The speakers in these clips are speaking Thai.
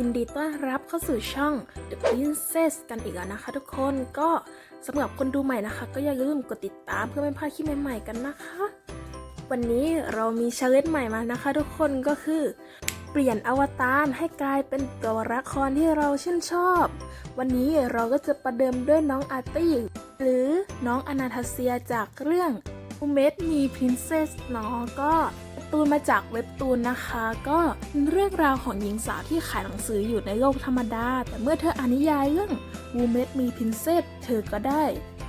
ยินดีต้อนรับเข้าสู่ช่อง The Princess กันอีกแล้วนะคะทุกคนก็สำหรับคนดูใหม่นะคะ ก็อย่าลืมกดติดตามเพื่อไม่พลาดคลิปใหม่ๆกันนะคะ วันนี้เรามีชาเลนจ์ใหม่มานะคะ ทุกคนก็คือ เปลี่ยนอวตารให้กลายเป็นตัวละครที่เราชื่นชอบ วันนี้เราก็จะประเดิมด้วยน้องอาร์ตี้หรือน้องอนาทาเซียจากเรื่อง u m e d มี Princess เนาะก็ ตูนมาจากเว็บตูนนะคะ ก็เป็นเรื่องราวของหญิงสาวที่ขายหนังสืออยู่ในโลกธรรมดา แต่เมื่อเธออ่านนิยายเรื่อง u m e d มี Princess เธอก็ได้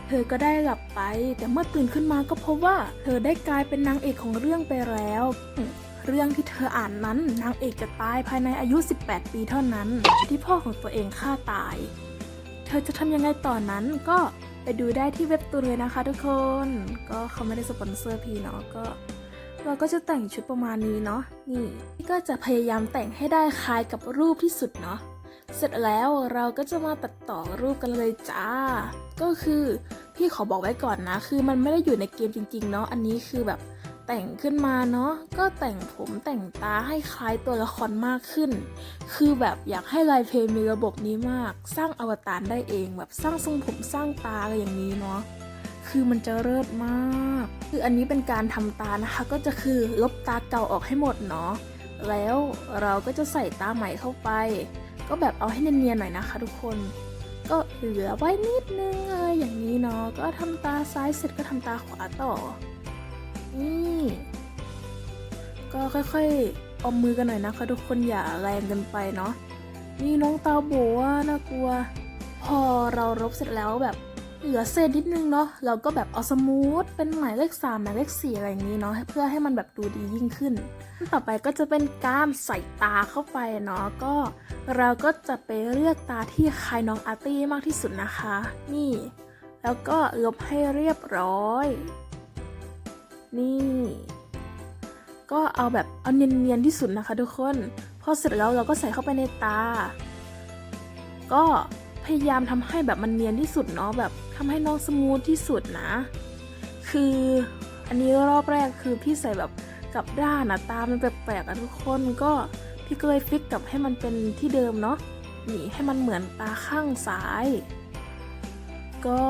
เธอก็ได้หลับไป แต่เมื่อตื่นขึ้นมาก็พบว่า เธอได้กลายเป็นนางเอกของเรื่องไปแล้วเรื่องที่เธออ่านนั้นนางเอกจะตายภายในอายุ 18 ปีเท่านั้น ที่พ่อของตัวเองฆ่าตาย เธอจะทำยังไงต่อนนั้นก็ไปดูได้ที่เว็บตูนเลยนะคะทุกคน ก็เขาไม่ได้สปอนเซอร์พีเนาะก็ เราก็จะแต่งชุดประมาณนี้เนาะนี่พี่ก็จะพยายามแต่งให้ได้คล้ายกับรูปที่สุดเนาะเสร็จแล้วเราก็จะมาตัดต่อรูปกันเลยจ้า ก็คือพี่ขอบอกไว้ก่อนนะ คือมันไม่ได้อยู่ในเกมจริงๆเนาะอันนี้คือแบบแต่งขึ้นมาเนาะก็แต่งผมแต่งตาให้คล้ายตัวละครมากขึ้น คือแบบอยากให้ไลน์เพลย์มีระบบนี้มาก สร้างอวตารได้เองแบบสร้างทรงผมสร้างตาอะไรอย่างนี้เนาะ คือมันจะเลิศมาก คืออันนี้เป็นการทำตานะคะ ก็จะคือลบตาเก่าออกให้หมดเนาะ แล้วเราก็จะใส่ตาใหม่เข้าไป ก็แบบเอาให้เนียนๆหน่อยนะคะ ทุกคน ก็เหลือไว้นิดนึงอะไรอย่างนี้เนาะ ก็ทำตาซ้ายเสร็จก็ทำตาขวาต่อ นี่ ก็ค่อยๆเอามือกันหน่อยนะคะ ทุกคนอย่าแรงเกินไปเนาะนี่น้องตาโบว่าน่ากลัว พอเรารบเสร็จแล้วแบบ เหลือเศษนิดนึงเนาะเราก็แบบเอาสมูทเป็นหมายเลขสามหมายเลขสี่อะไรอย่างนี้เนาะเพื่อให้มันแบบดูดียิ่งขึ้น ต่อไปก็จะเป็นการใส่ตาเข้าไปเนาะก็ เราก็จะไปเลือกตาที่คล้ายน้องอาร์ตี้มากที่สุดนะคะ นี่ แล้วก็ลบให้เรียบร้อย นี่ ก็เอาแบบเอาเนียนๆที่สุดนะคะทุกคนพอเสร็จแล้วเราก็ใส่เข้าไปในตา ก็ ยายามทำให้แบบมันเนียนที่สุดเนาะแบบทำให้น้องสมูทที่สุดนะ คืออันนี้รอบแรกคือพี่ใส่แบบกลับด้านอะตามันแปลกๆอะทุกคนก็พี่ก็เลยฟิกกลับให้มันเป็นที่เดิมเนาะนี่ให้มันเหมือนตาข้างซ้าย ก็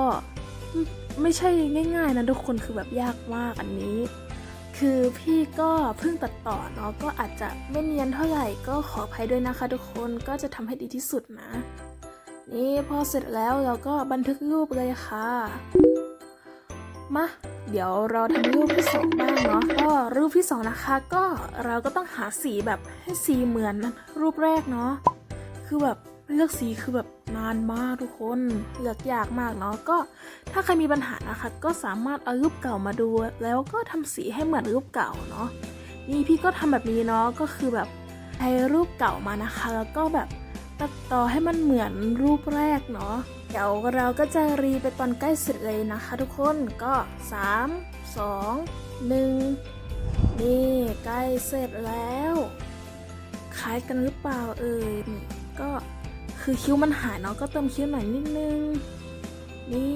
ไม่ไม่ใช่ง่ายๆนะทุกคนคือแบบยากมากอันนี้ คือพี่ก็เพิ่งตัดต่อเนาะก็อาจจะไม่เนียนเท่าไหร่ก็ขออภัยด้วยนะคะ ทุกคนก็จะทำให้ดีที่สุดนะ นี่พอเสร็จแล้วเราก็บันทึกรูปเลยค่ะ มาเดี๋ยวเราทำรูปที่สองบ้างเนาะก็รูปที่สองนะคะ ก็เราก็ต้องหาสีแบบให้สีเหมือนรูปแรกเนาะคือแบบเลือกสีคือแบบนานมากทุกคนเลือกยากมากเนาะก็ถ้าใครมีปัญหานะคะ ก็สามารถเอารูปเก่ามาดู แล้วก็ทำสีให้เหมือนรูปเก่าเนาะนี่พี่ก็ทำแบบนี้เนาะก็คือแบบใช้รูปเก่ามานะคะ แล้วก็แบบ ตัดต่อให้มันเหมือนรูปแรกเนาะเดี๋ยวเราก็จะรีไปตอนใกล้เสร็จเลยนะคะทุกคนก็ 3 2 1 นี่ใกล้เสร็จแล้วคล้ายกันหรือเปล่าเอ่ยนี่ก็คือคิ้วมันหายเนาะก็เติมคิ้วหน่อยนิดนึง นี่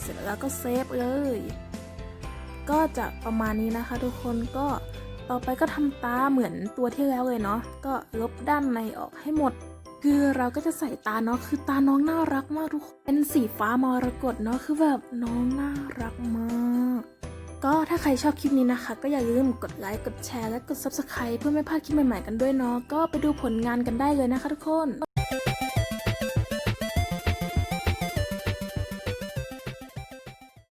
เสร็จแล้วก็เซฟเลย ก็จะประมาณนี้นะคะ ทุกคนก็ต่อไปก็ทำตาเหมือนตัวที่แล้วเลยเนาะก็ลบด้านในออกให้หมด คือเราก็จะใส่ตาเนาะคือตาน้องน่ารักมากทุกคนเป็นสีฟ้ามรกตเนาะคือแบบน้องน่ารักมากก็ถ้าใครชอบคลิปนี้นะคะ ก็อย่าลืมกดไลค์กดแชร์และกด subscribe เพื่อไม่พลาดคลิปใหม่ๆกันด้วยเนาะก็ไปดูผลงานกันได้เลยนะคะทุกคน